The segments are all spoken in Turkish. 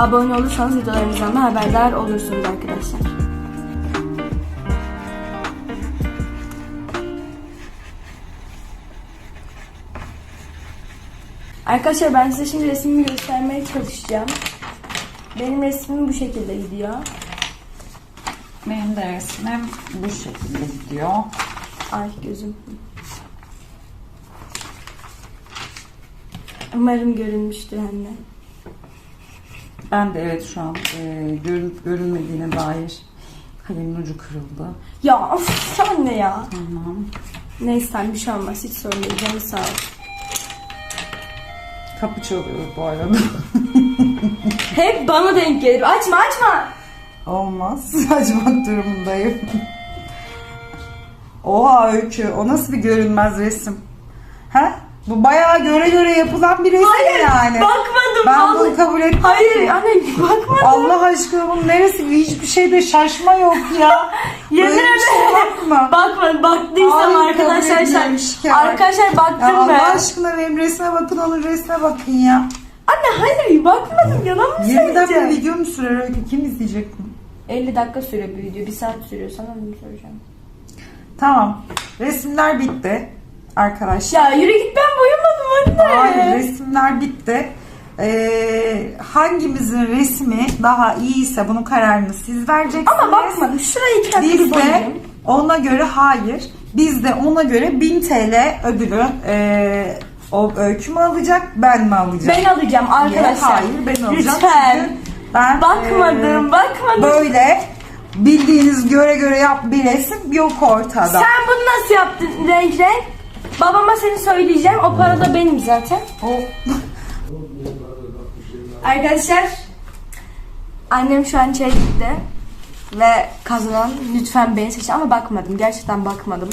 Abone olursanız videolarımızdan da haberdar olursunuz arkadaşlar. Arkadaşlar ben size şimdi resmimi göstermeye çalışacağım. Benim resmim bu şekilde gidiyor. Benim de resmim bu şekilde gidiyor. Ay gözüm. Umarım görünmüştür anne. Ben de evet şu an e, görünüp görünmediğine dair kalemin ucu kırıldı. Ya of anne ya. Tamam. Neyse bir şey olmaz hiç sorun değil canı sağ ol. Kapı çalıyor bu arada. Hep bana denk gelir. Açma açma. Olmaz. Açmak durumundayım. Oha Öykü. O nasıl bir görünmez resim? Ha? Bu bayağı göre göre yapılan bir resim Hayır yani. Bakmadım. Ben bunu kabul etmem. Hayır anne bakmadım. Allah aşkına bunun neresi? Hiçbir şeyde şaşma yok ya. Yemin şey ederim. bakma. Bakmadım baktıysam kabul arkadaşlar. şikayet. Arkadaşlar baktım Ya Allah ben. aşkına benim resme bakın onun resme bakın ya. Anne hayır bakmadım yalan mı 20 dakika söyleyeceğim? video mu sürer Öykü? Kim izleyecek bunu? 50 dakika sürüyor bir video. Bir saat sürüyor. Sana mı soracağım? Tamam. Resimler bitti. Arkadaşlar. Ya yürü git ben boyamadım anne. Hayır resimler bitti. Ee, hangimizin resmi daha iyiyse bunun kararını siz vereceksiniz. Ama bakmadım. Şurayı Biz de boyayayım. ona göre hayır. Biz de ona göre 1000 TL ödülü ee, o öykü mü alacak ben mi alacağım? Ben alacağım diye. arkadaşlar. Hayır ben alacağım. Lütfen. Çünkü ben Bakmadım, ee, bakmadım. Böyle bildiğiniz göre göre yap bir resim yok ortada. Sen bunu nasıl yaptın renk renk? Babama seni söyleyeceğim. O para da benim zaten. O Arkadaşlar annem şu an çay gitti ve kazanan lütfen beni seçin ama bakmadım gerçekten bakmadım.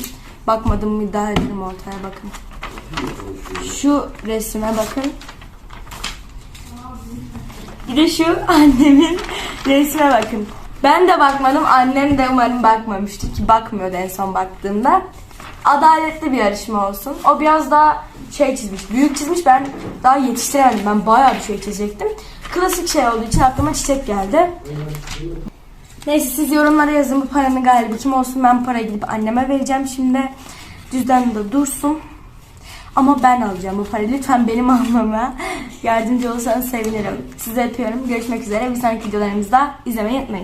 Bakmadım mı iddia ederim ortaya bakın. Şu resme bakın. Bir de şu annemin resme bakın. Ben de bakmadım annem de umarım bakmamıştır ki bakmıyordu en son baktığımda adaletli bir yarışma olsun o biraz daha şey çizmiş büyük çizmiş ben daha yetiştiremedim ben bayağı bir şey çizecektim klasik şey olduğu için aklıma çiçek geldi Neyse siz yorumlara yazın bu paranın galibi kim olsun ben parayı gidip anneme vereceğim şimdi. Cüzdanımda dursun. Ama ben alacağım bu parayı. Lütfen benim almama yardımcı olursanız sevinirim. Sizi öpüyorum. Görüşmek üzere. Bir sonraki videolarımızda izlemeyi unutmayın.